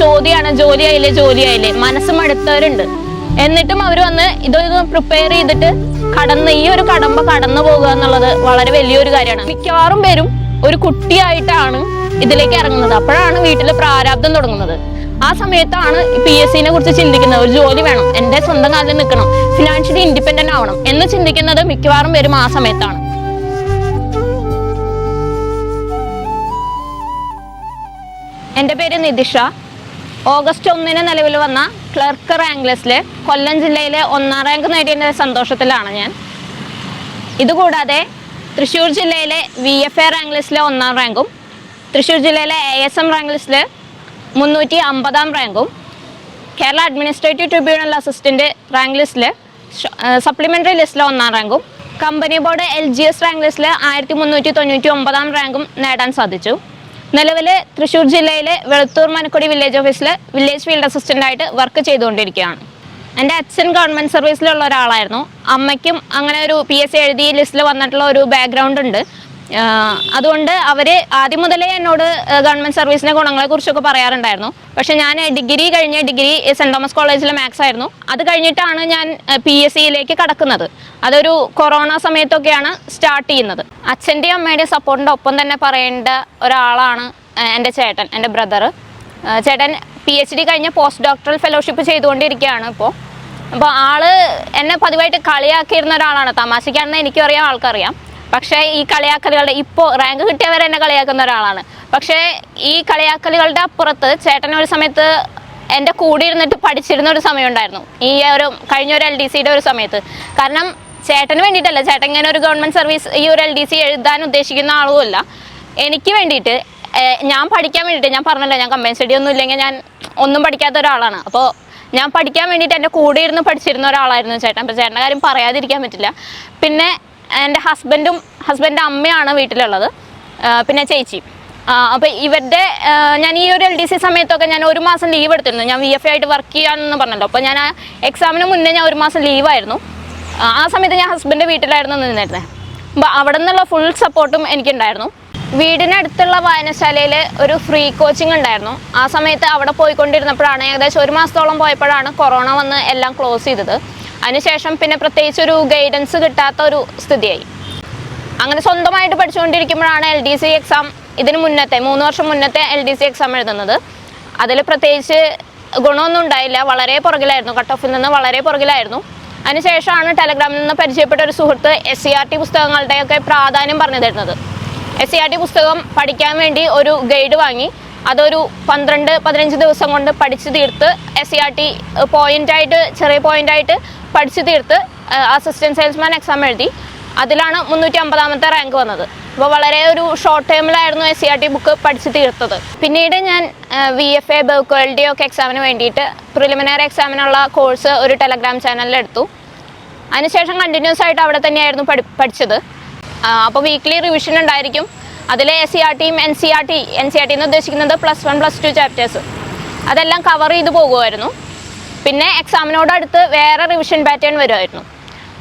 ചോദ്യമാണ് ജോലിയായില്ലേ ജോലിയായില്ലേ. മനസ്സ് മടുത്തവരുണ്ട് എന്നിട്ടും അവർ വന്ന് ഇതൊന്ന് പ്രിപ്പയർ ചെയ്തിട്ട് കടന്ന് ഈ ഒരു കടമ്പ കടന്നു പോകുക എന്നുള്ളത് വളരെ വലിയൊരു കാര്യമാണ്. മിക്കവാറും പേരും ഒരു കുട്ടിയായിട്ടാണ് ഇതിലേക്ക് ഇറങ്ങുന്നത്. അപ്പോഴാണ് വീട്ടിൽ പ്രാരാബ്ദം തുടങ്ങുന്നത്. ആ സമയത്താണ് പി എസ് സിനെ കുറിച്ച് ചിന്തിക്കുന്നത്. ഒരു ജോലി വേണം. എന്റെ സ്വന്തം കാലിൽ നിൽക്കണം. ഫിനാൻഷ്യലി ഇൻഡിപെൻഡന്റ് ആവണം എന്ന് ചിന്തിക്കുന്നത് മിക്കവാറും പേരും ആ സമയത്താണ്. എന്റെ പേര് നിതിഷ. ഓഗസ്റ്റ് ഒന്നിന് നിലവിൽ വന്ന ക്ലർക്ക് റാങ്ക് ലിസ്റ്റിൽ കൊല്ലം ജില്ലയിലെ ഒന്നാം റാങ്ക് നേടിയതിന്റെ സന്തോഷത്തിലാണ് ഞാൻ. ഇതുകൂടാതെ തൃശ്ശൂർ ജില്ലയിലെ വി എഫ് എ റാങ്ക് ലിസ്റ്റിലെ ഒന്നാം റാങ്കും തൃശ്ശൂർ ജില്ലയിലെ എ എസ് എം റാങ്ക് ലിസ്റ്റിൽ മുന്നൂറ്റി അമ്പതാം റാങ്കും Kerala administrative tribunal assistant rank ലിസ്റ്റിൽ സപ്ലിമെന്ററി ലിസ്റ്റിലെ ഒന്നാം റാങ്കും company board L G S rank ലിസ്റ്റിൽ ആയിരത്തി മുന്നൂറ്റി തൊണ്ണൂറ്റി ഒമ്പതാം റാങ്കും നേടാൻ സാധിച്ചു. നിലവിൽ തൃശ്ശൂർ ജില്ലയിലെ വെളുത്തൂർ മനക്കുടി വില്ലേജ് ഓഫീസിൽ വില്ലേജ് ഫീൽഡ് അസിസ്റ്റന്റ് ആയിട്ട് വർക്ക് ചെയ്തുകൊണ്ടിരിക്കുകയാണ്. എന്റെ അച്ഛൻ ഗവൺമെന്റ് സർവീസിലുള്ള ഒരാളായിരുന്നു. അമ്മയ്ക്കും അങ്ങനെ ഒരു പി എസ് സി എഴുതി ലിസ്റ്റിൽ വന്നിട്ടുള്ള ഒരു ബാക്ക്ഗ്രൗണ്ട് ഉണ്ട്. അതുകൊണ്ട് അവർ ആദ്യം മുതലേ എന്നോട് ഗവൺമെന്റ് സർവീസിന്റെ ഗുണങ്ങളെക്കുറിച്ചൊക്കെ പറയാറുണ്ടായിരുന്നു. പക്ഷേ ഞാൻ ഡിഗ്രി കഴിഞ്ഞ് ഡിഗ്രി സെന്റ് തോമസ് കോളേജിലെ മാത്സ് ആയിരുന്നു. അത് കഴിഞ്ഞിട്ടാണ് ഞാൻ പി എസ് സിയിലേക്ക് കടക്കുന്നത്. അതൊരു കൊറോണ സമയത്തൊക്കെയാണ് സ്റ്റാർട്ട് ചെയ്യുന്നത്. അച്ഛന്റെയും അമ്മയുടെയും സപ്പോർട്ടിന്റെ ഒപ്പം തന്നെ പറയേണ്ട ഒരാളാണ് എന്റെ ചേട്ടൻ എന്റെ ബ്രദർ ചേട്ടൻ പി എച്ച് ഡി കഴിഞ്ഞ് പോസ്റ്റ് ഡോക്ടറൽ ഫെലോഷിപ്പ് ചെയ്തുകൊണ്ടിരിക്കുകയാണ് ഇപ്പോൾ അപ്പോൾ ആൾ എന്നെ പതിവായിട്ട് കളിയാക്കിയിരുന്ന ഒരാളാണ്. തമാശയ്ക്കാണെന്ന് എനിക്കും അറിയാം ആൾക്കറിയാം. പക്ഷേ ഈ കളിയാക്കലുകളുടെ ഇപ്പോൾ റാങ്ക് കിട്ടിയവരെ എന്നെ കളിയാക്കുന്ന ഒരാളാണ്. പക്ഷേ ഈ കളിയാക്കലുകളുടെ അപ്പുറത്ത് ചേട്ടൻ ഒരു സമയത്ത് എന്റെ കൂടെ ഇരുന്നിട്ട് പഠിച്ചിരുന്ന ഒരു സമയം ഉണ്ടായിരുന്നു. ഈ ഒരു കഴിഞ്ഞ ഒരു എൽ ഡി സിയുടെ ഒരു സമയത്ത്. കാരണം ചേട്ടന് വേണ്ടിയിട്ടല്ല. ചേട്ടൻ ഇങ്ങനെ ഒരു ഗവൺമെന്റ് സർവീസ് ഈ ഒരു എൽ ഡി സി എഴുതാൻ ഉദ്ദേശിക്കുന്ന ആളുമല്ല എനിക്ക് വേണ്ടിയിട്ട് ഞാൻ പഠിക്കാൻ വേണ്ടിയിട്ട് ഞാൻ പറഞ്ഞല്ലോ ഞാൻ കമ്പൈൻ സ്റ്റഡി ഒന്നും ഇല്ലെങ്കിൽ ഞാൻ ഒന്നും പഠിക്കാത്ത ഒരാളാണ്. അപ്പോൾ ഞാൻ പഠിക്കാൻ വേണ്ടിയിട്ട് എന്റെ കൂടെ ഇരുന്ന് പഠിച്ചിരുന്ന ഒരാളായിരുന്നു ചേട്ടൻ. അപ്പോൾ ചേട്ടന്റെ കാര്യം പറയാതിരിക്കാൻ പറ്റില്ല. പിന്നെ എന്റെ ഹസ്ബൻഡും ഹസ്ബൻഡിന്റെ അമ്മയാണ് വീട്ടിലുള്ളത്. പിന്നെ ചേച്ചി. അപ്പോൾ ഇവരുടെ ഞാൻ ഈ ഒരു എൽ ഡി സി സമയത്തൊക്കെ ഞാൻ ഒരു മാസം ലീവ് എടുത്തിരുന്നു. ഞാൻ വി എഫ് ആയിട്ട് വർക്ക് ചെയ്യാമെന്ന് പറഞ്ഞല്ലോ. അപ്പോൾ ഞാൻ ആ എക്സാമിന് മുന്നേ ഞാൻ ഒരു മാസം ലീവായിരുന്നു ആ സമയത്ത് ഞാൻ ഹസ്ബൻഡ് വീട്ടിലായിരുന്നു നിന്നിരുന്നത് അപ്പോൾ അവിടെ നിന്നുള്ള ഫുൾ സപ്പോർട്ടും എനിക്കുണ്ടായിരുന്നു. വീടിനടുത്തുള്ള വായനശാലയിൽ ഒരു ഫ്രീ കോച്ചിങ് ഉണ്ടായിരുന്നു. ആ സമയത്ത് അവിടെ പോയിക്കൊണ്ടിരുന്നപ്പോഴാണ് ഏകദേശം ഒരു മാസത്തോളം പോയപ്പോഴാണ് കൊറോണ വന്ന് എല്ലാം ക്ലോസ് ചെയ്തത്. അതിനുശേഷം പിന്നെ പ്രത്യേകിച്ച് ഒരു ഗൈഡൻസ് കിട്ടാത്ത ഒരു സ്ഥിതിയായി. അങ്ങനെ സ്വന്തമായിട്ട് പഠിച്ചുകൊണ്ടിരിക്കുമ്പോഴാണ് എൽ ഡി സി എക്സാം ഇതിന് മുന്നത്തെ മൂന്ന് വർഷം മുന്നത്തെ എൽ ഡി സി എക്സാം എഴുതുന്നത്. അതിൽ പ്രത്യേകിച്ച് ഗുണമൊന്നും ഉണ്ടായില്ല. വളരെ പുറകിലായിരുന്നു. കട്ട് ഓഫിൽ നിന്ന് വളരെ പുറകിലായിരുന്നു. അതിനുശേഷമാണ് ടെലഗ്രാമിൽ നിന്ന് പരിചയപ്പെട്ട ഒരു സുഹൃത്ത് എസ് സി ആർ ടി പുസ്തകങ്ങളുടെയൊക്കെ പ്രാധാന്യം പറഞ്ഞു തരുന്നത്. എസ് സി ആർ ടി പുസ്തകം പഠിക്കാൻ വേണ്ടി ഒരു ഗൈഡ് വാങ്ങി. അതൊരു പന്ത്രണ്ട് പതിനഞ്ച് ദിവസം കൊണ്ട് പഠിച്ചു തീർത്ത് എസ് സി ആർ ടി പോയിന്റായിട്ട് ചെറിയ പോയിന്റായിട്ട് പഠിച്ചു തീർത്ത് അസിസ്റ്റന്റ് സെയിൽസ്മാൻ എക്സാം എഴുതി. അതിലാണ് മുന്നൂറ്റി അമ്പതാമത്തെ റാങ്ക് വന്നത്. അപ്പോൾ വളരെ ഒരു short ടൈമിലായിരുന്നു S C R T book പഠിച്ചു തീർത്തത് പിന്നീട് ഞാൻ വി എഫ് എ ബർക്വൽഡി ഒക്കെ എക്സാമിന് വേണ്ടിയിട്ട് പ്രിലിമിനറി എക്സാമിനുള്ള കോഴ്സ് ഒരു ടെലഗ്രാം ചാനലിൽ എടുത്തു അതിനുശേഷം കണ്ടിന്യൂസ് ആയിട്ട് അവിടെ തന്നെയായിരുന്നു പഠി പഠിച്ചത്. അപ്പോൾ വീക്ക്ലി റിവിഷൻ ഉണ്ടായിരിക്കും. അതിൽ എസ് സി ആർ ടിയും N C R T N C R T എന്ന് ഉദ്ദേശിക്കുന്നത് plus one plus two chapters അതെല്ലാം കവർ ചെയ്ത് പോകുമായിരുന്നു. പിന്നെ എക്സാമിനോടടുത്ത് വേറെ റിവിഷൻ പാറ്റേൺ വരുമായിരുന്നു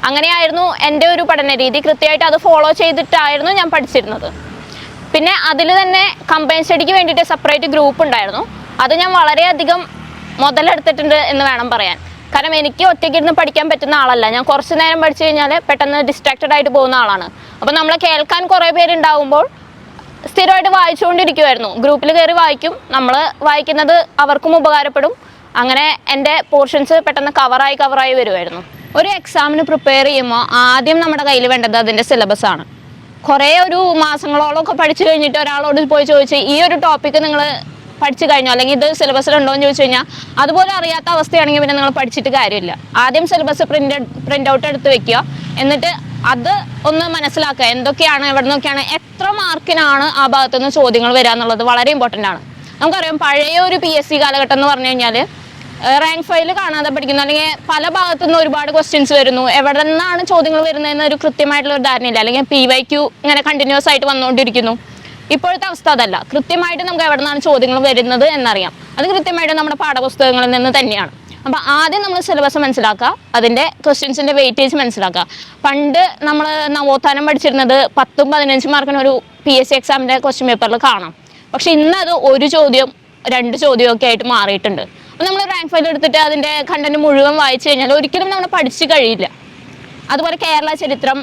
അങ്ങനെയായിരുന്നു എന്റെ ഒരു പഠന രീതി കൃത്യമായിട്ട് അത് ഫോളോ ചെയ്തിട്ടായിരുന്നു ഞാൻ പഠിച്ചിരുന്നത്. പിന്നെ അതിൽ തന്നെ കമ്പൈൻ സ്റ്റഡിക്ക് വേണ്ടിയിട്ട് സെപ്പറേറ്റ് ഗ്രൂപ്പ് ഉണ്ടായിരുന്നു. അത് ഞാൻ വളരെയധികം മുതലെടുത്തിട്ടുണ്ട് എന്ന് വേണം പറയാൻ. കാരണം എനിക്ക് ഒറ്റയ്ക്കിരുന്ന് പഠിക്കാൻ പറ്റുന്ന ആളല്ല. ഞാൻ കുറച്ച് നേരം പഠിച്ചു കഴിഞ്ഞാൽ പെട്ടെന്ന് ഡിസ്ട്രാക്റ്റഡ് ആയിട്ട് പോകുന്ന ആളാണ്. അപ്പോൾ നമ്മളെ കേൾക്കാൻ കുറേ പേരുണ്ടാവുമ്പോൾ സ്ഥിരമായിട്ട് വായിച്ചുകൊണ്ടിരിക്കുമായിരുന്നു ഗ്രൂപ്പിൽ കയറി വായിക്കും. നമ്മൾ വായിക്കുന്നത് അവർക്കും ഉപകാരപ്പെടും. അങ്ങനെ എന്റെ പോർഷൻസ് പെട്ടെന്ന് കവറായി കവറായി വരുമായിരുന്നു ഒരു എക്സാമിന് പ്രിപ്പയർ ചെയ്യുമ്പോൾ ആദ്യം നമ്മുടെ കയ്യിൽ വേണ്ടത് അതിന്റെ സിലബസ് ആണ്. കുറേ ഒരു മാസങ്ങളോളമൊക്കെ പഠിച്ചു കഴിഞ്ഞിട്ട് ഒരാളോട് പോയി ചോദിച്ച് ഈ ഒരു ടോപ്പിക്ക് നിങ്ങൾ പഠിച്ചു കഴിഞ്ഞോ? അല്ലെങ്കിൽ ഇത് സിലബസിലുണ്ടോ എന്ന് ചോദിച്ചു കഴിഞ്ഞാൽ അതുപോലെ അറിയാത്ത അവസ്ഥയാണെങ്കിൽ പിന്നെ നിങ്ങൾ പഠിച്ചിട്ട് കാര്യമില്ല. ആദ്യം സിലബസ് പ്രിന്റ് പ്രിന്റ് ഔട്ട് എടുത്ത് വെക്കുക. എന്നിട്ട് അത് ഒന്ന് മനസ്സിലാക്കുക എന്തൊക്കെയാണ് എവിടെ നിന്നൊക്കെയാണ് എത്ര മാർക്കിനാണ് ആ ഭാഗത്തുനിന്ന് ചോദ്യങ്ങൾ വരിക എന്നുള്ളത് വളരെ ഇമ്പോർട്ടന്റ് ആണ്. നമുക്കറിയാം പഴയ ഒരു പി എസ് സി കാലഘട്ടം എന്ന് പറഞ്ഞു കഴിഞ്ഞാൽ റാങ്ക് ഫയൽ കാണാതെ പഠിക്കുന്നു. അല്ലെങ്കിൽ പല ഭാഗത്തു നിന്ന് ഒരുപാട് ക്വസ്റ്റ്യൻസ് വരുന്നു. എവിടെ നിന്നാണ് ചോദ്യങ്ങൾ വരുന്നതെന്ന് ഒരു കൃത്യമായിട്ടുള്ള ഒരു ധാരണയില്ല. അല്ലെങ്കിൽ പി വൈ ക്യു ഇങ്ങനെ കണ്ടിന്യൂസ് ആയിട്ട് വന്നുകൊണ്ടിരിക്കുന്നു. ഇപ്പോഴത്തെ അവസ്ഥ അതല്ല. കൃത്യമായിട്ട് നമുക്ക് എവിടെ നിന്നാണ് ചോദ്യങ്ങൾ വരുന്നത് എന്നറിയാം. അത് കൃത്യമായിട്ട് നമ്മുടെ പാഠപുസ്തകങ്ങളിൽ നിന്ന് തന്നെയാണ്. അപ്പോൾ ആദ്യം നമ്മൾ സിലബസ് മനസ്സിലാക്കുക. അതിന്റെ ക്വസ്റ്റ്യൻസിന്റെ വെയിറ്റേജ് മനസ്സിലാക്കുക. പണ്ട് നമ്മൾ നവോത്ഥാനം പഠിച്ചിരുന്നത് പത്തും പതിനഞ്ചും മാർക്കിന് ഒരു പി എസ് സി എക്സാമിന്റെ ക്വസ്റ്റ്യൻ പേപ്പറിൽ കാണാം. പക്ഷെ ഇന്നത് ഒരു ചോദ്യം രണ്ട് ചോദ്യമൊക്കെ ആയിട്ട് മാറിയിട്ടുണ്ട്. നമ്മൾ റാങ്ക് ഫയൽ എടുത്തിട്ട് അതിന്റെ കണ്ടന്റ് മുഴുവൻ വായിച്ചു കഴിഞ്ഞാൽ ഒരിക്കലും നമ്മൾ പഠിച്ചു കഴിയില്ല. അതുപോലെ കേരള ചരിത്രം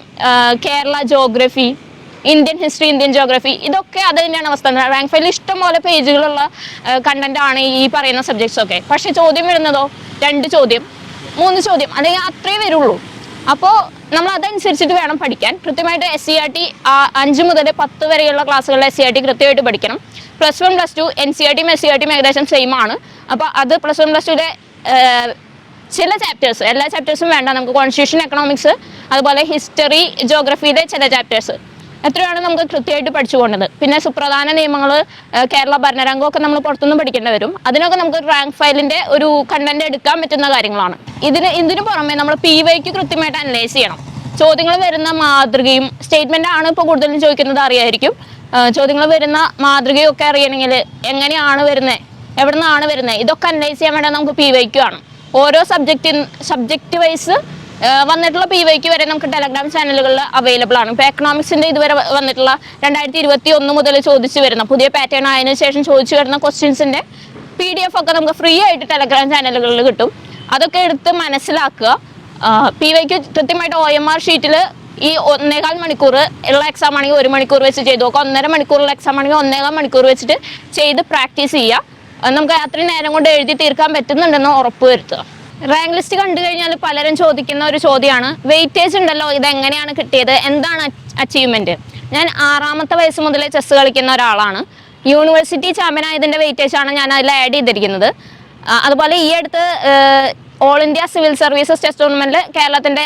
Kerala geography Indian history Indian geography ഇതൊക്കെ അത് തന്നെയാണ് അവസ്ഥ. റാങ്ക് ഫയലിൽ ഇഷ്ടംപോലെ പേജുകളുള്ള കണ്ടന്റ് ആണ് ഈ പറയുന്ന സബ്ജക്ട്സ് ഒക്കെ. പക്ഷേ ചോദ്യം വരുന്നതോ? രണ്ട് ചോദ്യം മൂന്ന് ചോദ്യം അല്ലെങ്കിൽ അത്രേ വരുള്ളൂ. അപ്പോൾ നമ്മൾ അതനുസരിച്ചിട്ട് വേണം പഠിക്കാൻ. കൃത്യമായിട്ട് എസ് സി ആർ ടി അഞ്ച് മുതൽ പത്ത് വരെയുള്ള ക്ലാസ്സുകളിൽ എസ് സി ആർ ടി കൃത്യമായിട്ട് പഠിക്കണം. Plus one plus two N C R ടിയും എസ് സി ആർ ടിയും ഏകദേശം സെയിം ആണ്. അപ്പോൾ അത് പ്ലസ് വൺ പ്ലസ് ടുവിലെ ചില ചാപ്റ്റേഴ്സ് എല്ലാ ചാപ്റ്റേഴ്സും വേണ്ട. നമുക്ക് കോൺസ്റ്റിറ്റ്യൂഷൻ എക്കണോമിക്സ് അതുപോലെ ഹിസ്റ്ററി ജോഗ്രഫിയിലെ ചില ചാപ്റ്റേഴ്സ് എത്രയാണ് നമുക്ക് കൃത്യമായിട്ട് പഠിച്ചു പോകേണ്ടത് പിന്നെ സുപ്രധാന നിയമങ്ങൾ കേരള ഭരണരംഗമൊക്കെ നമ്മൾ പുറത്തുനിന്ന് പഠിക്കേണ്ടി വരും. അതിനൊക്കെ നമുക്ക് റാങ്ക് ഫയലിന്റെ ഒരു കണ്ടന്റ് എടുക്കാൻ പറ്റുന്ന കാര്യങ്ങളാണ്. ഇതിന് ഇതിന് പുറമെ നമ്മൾ പി വൈക്ക് കൃത്യമായിട്ട് അനലൈസ് ചെയ്യണം. ചോദ്യങ്ങൾ വരുന്ന മാതൃകയും സ്റ്റേറ്റ്മെന്റ് ആണ് ഇപ്പോൾ കൂടുതലും ചോദിക്കുന്നത് അറിയായിരിക്കും. ചോദ്യങ്ങൾ വരുന്ന മാതൃകയൊക്കെ അറിയണമെങ്കിൽ എങ്ങനെയാണ് വരുന്നത് എവിടെ നിന്നാണ് വരുന്നത് ഇതൊക്കെ അനലൈസ് ചെയ്യാൻ വേണ്ടി നമുക്ക് പി വൈക്ക് ആണ്. ഓരോ സബ്ജക്റ്റ് സബ്ജക്റ്റ് വൈസ് വന്നിട്ടുള്ള പി വൈക്ക് വരെ നമുക്ക് ടെലഗ്രാം ചാനലുകളിൽ അവൈലബിൾ ആണ്. ഇപ്പോൾ എക്കണോമിക്സിന്റെ ഇതുവരെ വന്നിട്ടുള്ള രണ്ടായിരത്തി ഇരുപത്തി ഒന്ന് മുതൽ ചോദിച്ചു വരുന്ന പുതിയ പാറ്റേൺ ആയതിനു ശേഷം ചോദിച്ചു വരുന്ന ക്വസ്റ്റ്യൻസിന്റെ പി ഡി എഫ് ഒക്കെ നമുക്ക് ഫ്രീ ആയിട്ട് ടെലഗ്രാം ചാനലുകളിൽ കിട്ടും. അതൊക്കെ എടുത്ത് മനസ്സിലാക്കുക. പി വൈക്ക് കൃത്യമായിട്ട് ഒ എം ആർ ഷീറ്റിൽ ഈ ഒന്നേകാൽ മണിക്കൂർ ഉള്ള എക്സാം ആണെങ്കിൽ ഒരു മണിക്കൂർ വെച്ച് ചെയ്ത് നോക്കുക. ഒന്നര മണിക്കൂറുള്ള എക്സാം ആണെങ്കിൽ ഒന്നേകാൽ മണിക്കൂർ വെച്ചിട്ട് ചെയ്ത് പ്രാക്ടീസ് ചെയ്യുക. നമുക്ക് അത്രയും നേരം കൊണ്ട് എഴുതി തീർക്കാൻ പറ്റുന്നുണ്ടെന്ന് ഉറപ്പ് വരുത്തുക. റാങ്ക് ലിസ്റ്റ് കണ്ടു കഴിഞ്ഞാൽ പലരും ചോദിക്കുന്ന ഒരു ചോദ്യമാണ്. വെയിറ്റേജ് ഉണ്ടല്ലോ ഇത് എങ്ങനെയാണ് കിട്ടിയത്? എന്താണ് അച്ചീവ്മെന്റ് ഞാൻ ആറാമത്തെ വയസ്സ് മുതലേ ചെസ് കളിക്കുന്ന ഒരാളാണ്. യൂണിവേഴ്സിറ്റി ചാമ്പ്യൻ ആയതിന്റെ വെയിറ്റേജ് ആണ് ഞാൻ അതിൽ ആഡ് ചെയ്തിരിക്കുന്നത്. അതുപോലെ ഈ അടുത്ത് all India civil services test ടൂർണമെന്റിൽ കേരളത്തിന്റെ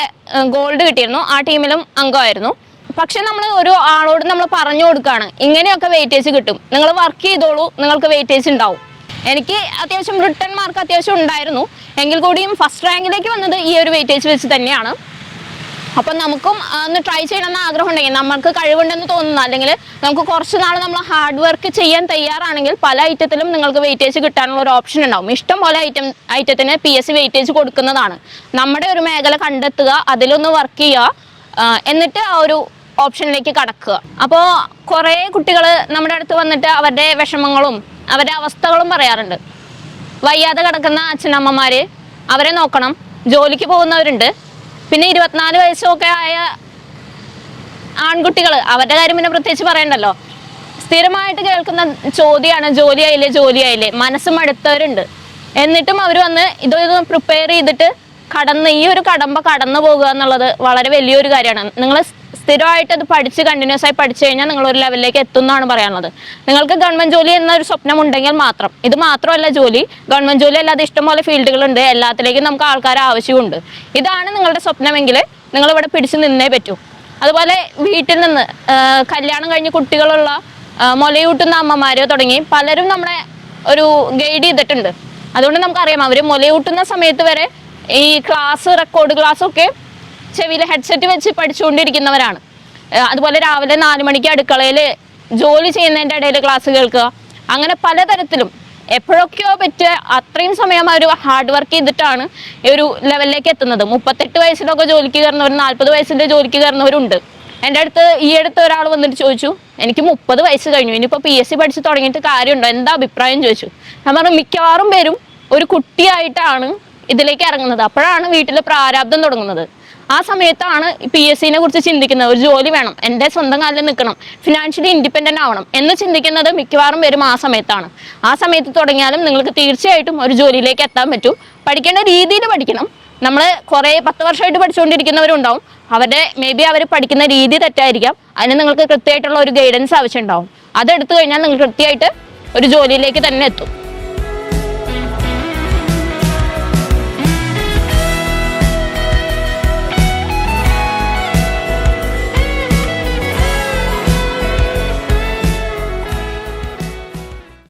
ഗോൾഡ് കിട്ടിയിരുന്നു. ആ ടീമിലും അംഗമായിരുന്നു. പക്ഷെ നമ്മൾ ഒരു ആളോട് നമ്മൾ പറഞ്ഞു കൊടുക്കുകയാണ് ഇങ്ങനെയൊക്കെ വെയിറ്റേജ് കിട്ടും. നിങ്ങൾ വർക്ക് ചെയ്തോളൂ. നിങ്ങൾക്ക് വെയിറ്റേജ് ഉണ്ടാവും. എനിക്ക് അത്യാവശ്യം റിട്ടേൺ മാർക്ക് അത്യാവശ്യം ഉണ്ടായിരുന്നു. എങ്കിൽ കൂടിയും ഫസ്റ്റ് റാങ്കിലേക്ക് വന്നത് ഈ ഒരു വെയിറ്റേജ് വെച്ച് തന്നെയാണ്. അപ്പം നമുക്കും ഒന്ന് ട്രൈ ചെയ്യണമെന്ന് ആഗ്രഹം ഉണ്ടെങ്കിൽ നമുക്ക് കഴിവുണ്ടെന്ന് തോന്നുന്നു. അല്ലെങ്കിൽ നമുക്ക് കുറച്ച് നാൾ നമ്മൾ ഹാർഡ് വർക്ക് ചെയ്യാൻ തയ്യാറാണെങ്കിൽ പല ഐറ്റത്തിലും നിങ്ങൾക്ക് വെയിറ്റേജ് കിട്ടാനുള്ള ഒരു ഓപ്ഷൻ ഉണ്ടാവും. ഇഷ്ടം പോലെ ഐറ്റം ഐറ്റത്തിന് പി എസ് സി വെയിറ്റേജ് കൊടുക്കുന്നതാണ്. നമ്മുടെ ഒരു മേഖല കണ്ടെത്തുക അതിലൊന്ന് വർക്ക് ചെയ്യുക എന്നിട്ട് ആ ഒരു ഓപ്ഷനിലേക്ക് കടക്കുക. അപ്പോൾ കുറേ കുട്ടികൾ നമ്മുടെ അടുത്ത് വന്നിട്ട് അവരുടെ വിഷമങ്ങളും അവരുടെ അവസ്ഥകളും പറയാറുണ്ട്. വയ്യാതെ കിടക്കുന്ന അച്ഛനമ്മമാര് അവരെ നോക്കണം. ജോലിക്ക് പോകുന്നവരുണ്ട്. പിന്നെ ഇരുപത്തിനാല് വയസ്സൊക്കെ ആയ ആൺകുട്ടികൾ അവരുടെ കാര്യം പിന്നെ പ്രത്യേകിച്ച് പറയണ്ടല്ലോ. സ്ഥിരമായിട്ട് കേൾക്കുന്ന ചോദ്യമാണ് ജോലിയായില്ലേ ജോലിയായില്ലേ? മനസ്സ് മടുത്തവരുണ്ട് എന്നിട്ടും അവർ വന്ന് ഇതൊന്ന് പ്രിപ്പയർ ചെയ്തിട്ട് കടന്ന് ഈ ഒരു കടമ്പ കടന്നു പോകുക എന്നുള്ളത് വളരെ വലിയൊരു കാര്യമാണ്. നിങ്ങൾ സ്ഥിരമായിട്ട് അത് പഠിച്ച് കണ്ടിന്യൂസ് ആയി പഠിച്ചു കഴിഞ്ഞാൽ നിങ്ങൾ ഒരു ലെവലിലേക്ക് എത്തും എന്നാണ് പറയാനുള്ളത്. നിങ്ങൾക്ക് ഗവൺമെന്റ് ജോലി എന്നൊരു സ്വപ്നം ഉണ്ടെങ്കിൽ മാത്രം. ഇത് മാത്രമല്ല ജോലി. ഗവൺമെന്റ് ജോലി അല്ലാതെ ഇഷ്ടംപോലെ ഫീൽഡുകളുണ്ട് എല്ലാത്തിലേക്കും നമുക്ക് ആൾക്കാർ ആവശ്യമുണ്ട്. ഇതാണ് നിങ്ങളുടെ സ്വപ്നമെങ്കിൽ നിങ്ങൾ ഇവിടെ പിടിച്ചു നിന്നേ പറ്റൂ. അതുപോലെ വീട്ടിൽ നിന്ന് കല്യാണം കഴിഞ്ഞ് കുട്ടികളുള്ള മുലയൂട്ടുന്ന അമ്മമാരോ തുടങ്ങി പലരും നമ്മളെ ഒരു ഗൈഡ് ചെയ്തിട്ടുണ്ട്. അതുകൊണ്ട് നമുക്കറിയാം അവർ മുലയൂട്ടുന്ന സമയത്ത് വരെ ഈ ക്ലാസ് റെക്കോർഡ് ക്ലാസ് ഒക്കെ ചെവിയിൽ ഹെഡ്സെറ്റ് വെച്ച് പഠിച്ചുകൊണ്ടിരിക്കുന്നവരാണ്. അതുപോലെ രാവിലെ നാല് മണിക്ക് അടുക്കളയിൽ ജോലി ചെയ്യുന്നതിന്റെ ഇടയിൽ ക്ലാസ് കേൾക്കുക. അങ്ങനെ പലതരത്തിലും എപ്പോഴൊക്കെയോ പറ്റിയ അത്രയും സമയം അവർ ഹാർഡ് വർക്ക് ചെയ്തിട്ടാണ് ഈ ഒരു ലെവലിലേക്ക് എത്തുന്നത്. മുപ്പത്തെട്ട് വയസ്സിലൊക്കെ ജോലിക്ക് കയറുന്നവർ നാൽപ്പത് വയസ്സിന്റെ ജോലിക്ക് കയറുന്നവരുണ്ട്. എന്റെ അടുത്ത് ഈ അടുത്ത് ഒരാൾ വന്നിട്ട് ചോദിച്ചു എനിക്ക് മുപ്പത് വയസ്സ് കഴിഞ്ഞു. ഇനിയിപ്പോൾ പി എസ് സി പഠിച്ച് തുടങ്ങിയിട്ട് കാര്യമുണ്ടോ? എന്താ അഭിപ്രായം? ചോദിച്ചു. ഞാൻ പറഞ്ഞു മിക്കവാറും പേരും ഒരു കുട്ടിയായിട്ടാണ് ഇതിലേക്ക് ഇറങ്ങുന്നത്. അപ്പോഴാണ് വീട്ടിൽ പ്രാരാബ്ദം തുടങ്ങുന്നത്. ആ സമയത്താണ് പി എസ് സിനെ കുറിച്ച് ചിന്തിക്കുന്നത്. ഒരു ജോലി വേണം. എന്റെ സ്വന്തം കാലിൽ നിൽക്കണം. ഫിനാൻഷ്യലി ഇൻഡിപെൻഡന്റ് ആവണം എന്ന് ചിന്തിക്കുന്നത് മിക്കവാറും വരും ആ സമയത്താണ്. ആ സമയത്ത് തുടങ്ങിയാലും നിങ്ങൾക്ക് തീർച്ചയായിട്ടും ഒരു ജോലിയിലേക്ക് എത്താൻ പറ്റും. പഠിക്കേണ്ട രീതിയിൽ പഠിക്കണം. നമ്മൾ കുറേ പത്ത് വർഷമായിട്ട് പഠിച്ചുകൊണ്ടിരിക്കുന്നവരുണ്ടാവും. അവരുടെ മേ ബി അവർ പഠിക്കുന്ന രീതി തെറ്റായിരിക്കാം. അതിന് നിങ്ങൾക്ക് കൃത്യമായിട്ടുള്ള ഒരു ഗൈഡൻസ് ആവശ്യമുണ്ടാവും. അതെടുത്തു കഴിഞ്ഞാൽ നിങ്ങൾ കൃത്യമായിട്ട് ഒരു ജോലിയിലേക്ക് തന്നെ എത്തും.